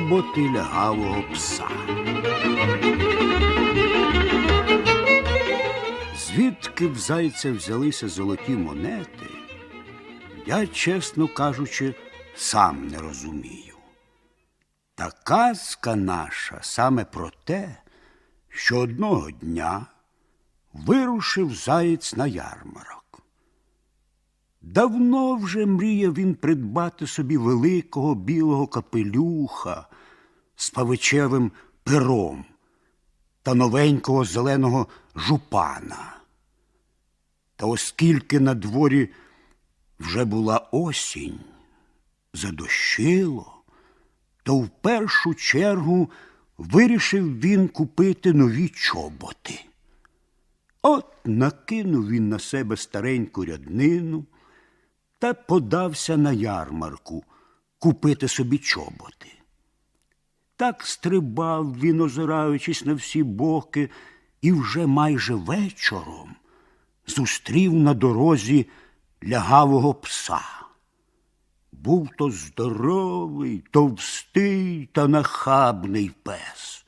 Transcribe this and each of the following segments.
чоботи лягавого пса. Звідки в зайця взялися золоті монети, я, чесно кажучи, сам не розумію. Та казка наша саме про те, що одного дня вирушив заєць на ярмарок. Давно вже мріяв він придбати собі великого білого капелюха з павичевим пером та новенького зеленого жупана. Та оскільки на дворі вже була осінь, задощило, то в першу чергу вирішив він купити нові чоботи. От накинув він на себе стареньку ряднину та подався на ярмарку купити собі чоботи. Так стрибав він, озираючись на всі боки, і вже майже вечором зустрів на дорозі лягавого пса. Був то здоровий, товстий та нахабний пес,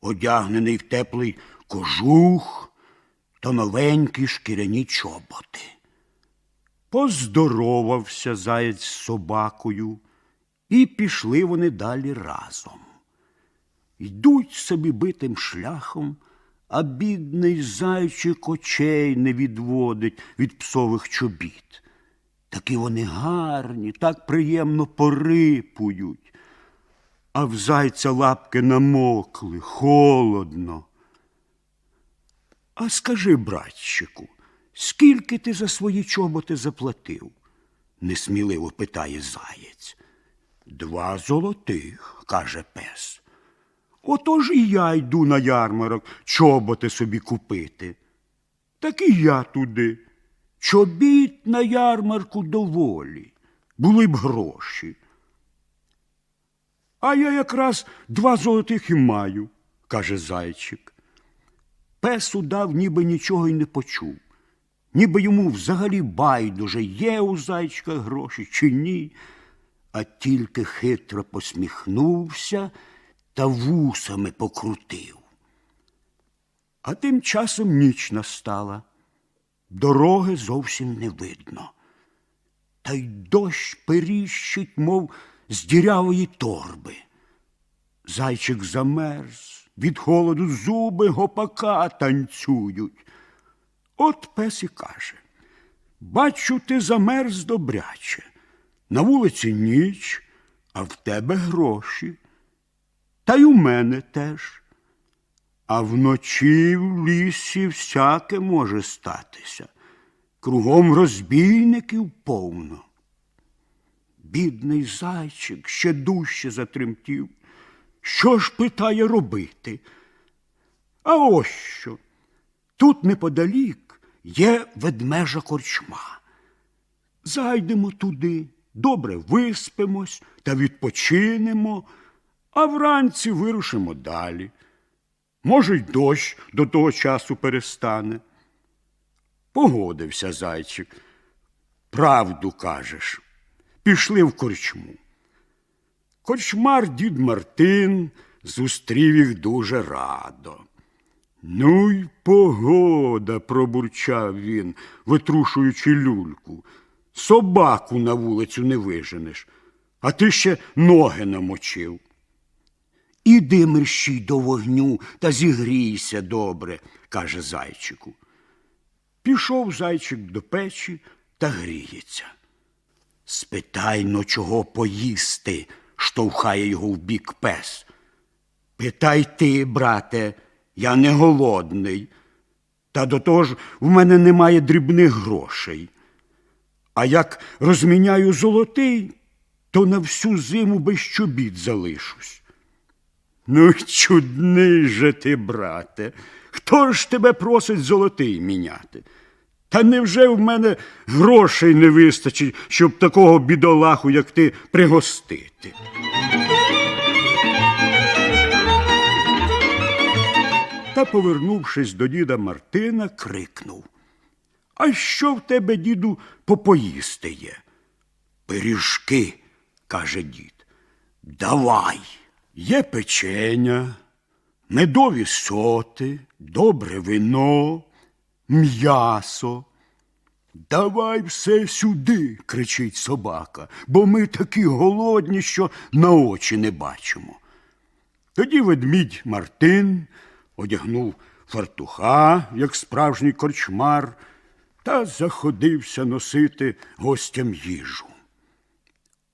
одягнений в теплий кожух та новенькі шкіряні чоботи. Поздоровався заєць з собакою, і пішли вони далі разом. Йдуть собі битим шляхом, а бідний зайчик очей не відводить від псових чобіт. Такі вони гарні, так приємно порипують. А в зайця лапки намокли, холодно. А скажи, братчику, скільки ти за свої чоботи заплатив? несміливо питає заєць. Два золотих, каже пес. Отож і я йду на ярмарок чоботи собі купити. Так і я туди. Чобіт на ярмарку доволі, були б гроші. А я якраз два золотих і маю, каже зайчик. Пес удав, ніби нічого й не почув, ніби йому взагалі байдуже, є у зайчика гроші чи ні, а тільки хитро посміхнувся та вусами покрутив. А тим часом ніч настала. Дороги зовсім не видно. Та й дощ періщить, мов з дірявої торби. Зайчик замерз, від холоду зуби гопака танцюють. От пес і каже Бачу, ти замерз добряче. На вулиці ніч, а в тебе гроші. Та й у мене теж. А вночі в лісі всяке може статися. Кругом розбійників повно. Бідний зайчик ще дужче затремтів. Що ж питає робити? А ось що. Тут неподалік є ведмежа корчма. Зайдемо туди, добре виспимось та відпочинемо, а вранці вирушимо далі. Може, й дощ до того часу перестане. Погодився зайчик. Правду кажеш. Пішли в корчму. Корчмар дід Мартин зустрів їх дуже радо. Ну й погода, пробурчав він, витрушуючи люльку. Собаку на вулицю не виженеш, а ти ще ноги намочив. Іди мерщій до вогню та зігрійся добре, каже зайчику. Пішов зайчик до печі та гріється. Спитай но чого поїсти, штовхає його в бік пес. Питай ти, брате, я не голодний. Та до того ж в мене немає дрібних грошей. А як розміняю золотий, то на всю зиму без чобіт залишусь. Ну, чудний же ти, брате, хто ж тебе просить золотий міняти? Та невже в мене грошей не вистачить, щоб такого бідолаху, як ти, пригостити? Та, повернувшись до діда Мартина, крикнув. А що в тебе, діду, попоїсти є? Пиріжки, каже дід. Давай, Є печеня, медові соти, добре вино, м'ясо. Давай все сюди, кричить собака, бо ми такі голодні, що на очі не бачимо. Тоді ведмідь Мартин одягнув фартуха, як справжній корчмар, та заходився носити гостям їжу.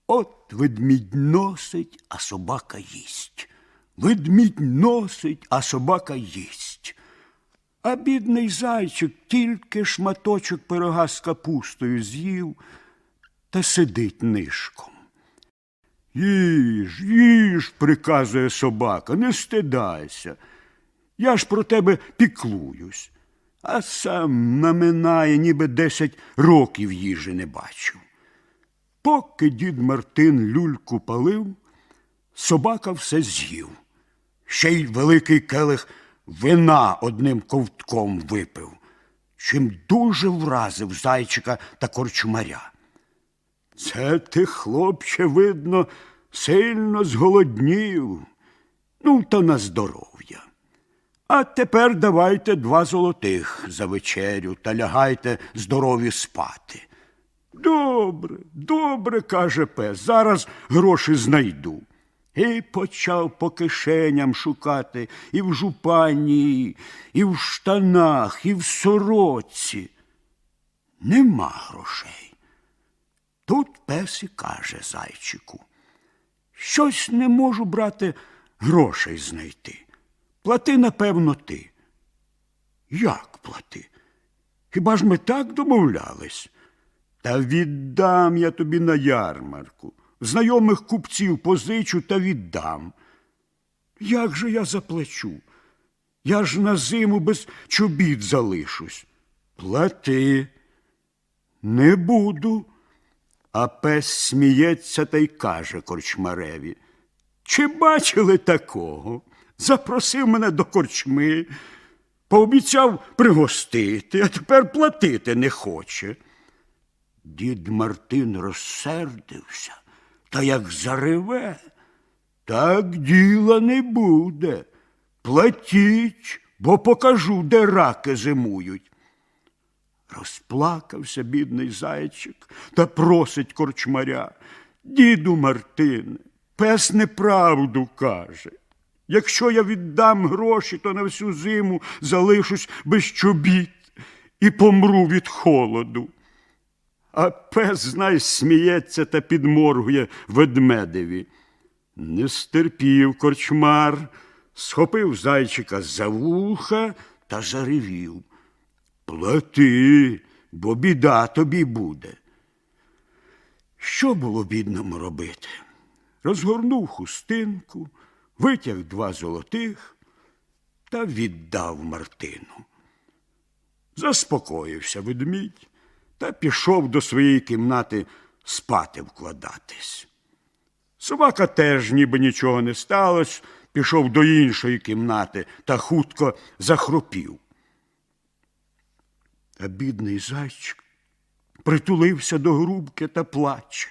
От ведмідь носить, а собака їсть. Ведмідь носить, а собака їсть. А бідний зайчик тільки шматочок пирога з капустою з'їв та сидить нишком. Їж, їж, приказує собака, не стидайся. Я ж про тебе піклуюсь, а сам наминає, ніби десять років їжі не бачив. Поки дід Мартин люльку палив, собака все з'їв. Ще й великий келих вина одним ковтком випив, чим дуже вразив зайчика та корчмаря. Це ти, хлопче, видно, сильно зголоднів. Ну, то на здоров'я. А тепер давайте два золотих за вечерю та лягайте здорові спати. Добре, добре, каже пес, зараз гроші знайду. І почав по кишеням шукати і в жупані, і в штанах, і в сорочці. Нема грошей. Тут пес і каже зайчику. Щось не можу, брате, грошей знайти. Плати, напевно, ти. Як плати? Хіба ж ми так домовлялись? Та віддам я тобі на ярмарку. Знайомих купців позичу та віддам. Як же я заплачу? Я ж на зиму без чобіт залишусь. Плати. Не буду. А пес сміється та й каже корчмареві. Чи бачили такого? Запросив мене до корчми, пообіцяв пригостити, а тепер платити не хоче. Дід Мартин розсердився, та як зареве, так діла не буде. Платіть, бо покажу, де раки зимують. Розплакався бідний зайчик та просить корчмаря. Діду Мартине, пес неправду каже. Якщо я віддам гроші, то на всю зиму залишусь без чобіт і помру від холоду. А пес, знай, сміється та підморгує ведмедеві. Не стерпів корчмар, схопив зайчика за вуха та заревів. Плати, бо біда тобі буде. Що було бідному робити? Розгорнув хустинку, витяг два золотих та віддав Мартину. Заспокоївся ведмідь та пішов до своєї кімнати спати вкладатись. Собака теж, ніби нічого не сталося, пішов до іншої кімнати та хутко захропів. А бідний зайчик притулився до грубки та плаче,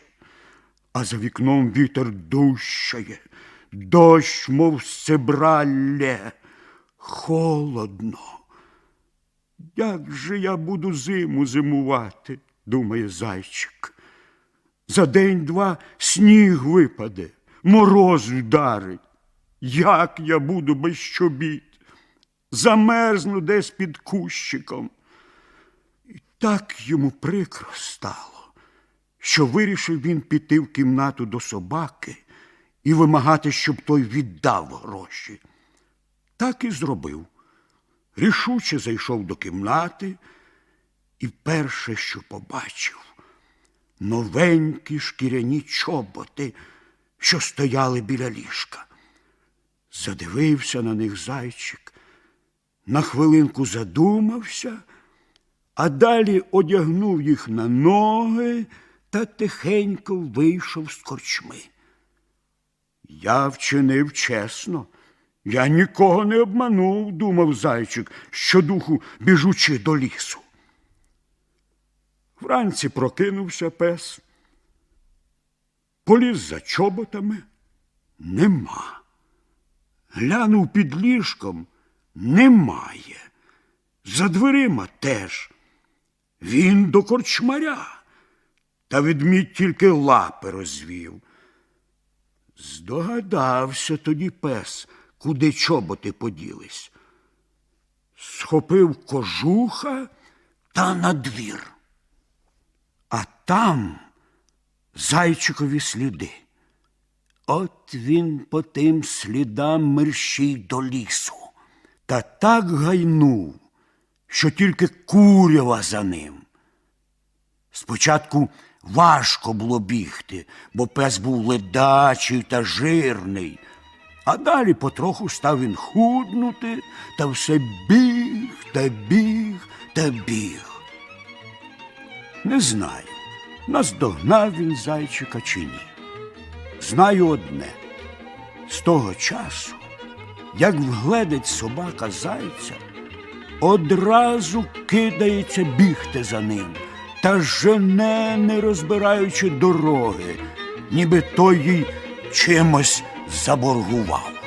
а за вікном вітер дущає, дощ, мов сцебраллє, холодно. Як же я буду зиму зимувати, думає зайчик. За день-два сніг випаде, мороз вдарить. Як я буду без чобіт? Замерзну десь під кущиком. І так йому прикро стало, що вирішив він піти в кімнату до собаки і вимагати, щоб той віддав гроші. Так і зробив. Рішуче зайшов до кімнати і перше, що побачив, новенькі шкіряні чоботи, що стояли біля ліжка. Задивився на них зайчик, на хвилинку задумався, а далі одягнув їх на ноги та тихенько вийшов з корчми. Я вчинив чесно. Я нікого не обманув, думав зайчик, щодуху біжучи до лісу. Вранці прокинувся пес, поліз за чоботами нема. Глянув під ліжком немає. За дверима теж. Він до корчмаря. Та ведмідь тільки лапи розвів. Здогадався тоді пес, куди чоботи поділись. Схопив кожуха та на двір. А там зайчикові сліди. От він по тим слідам мерщій до лісу, та так гайнув, що тільки курява за ним. Спочатку важко було бігти, бо пес був ледачий та жирний, а далі потроху став він худнути, та все біг та біг та біг. Не знаю, наздогнав він зайчика чи ні. Знаю одне. З того часу, як вгледить собака зайця, одразу кидається бігти за ним та жене, не розбираючи дороги, ніби той їй чимось заборгував.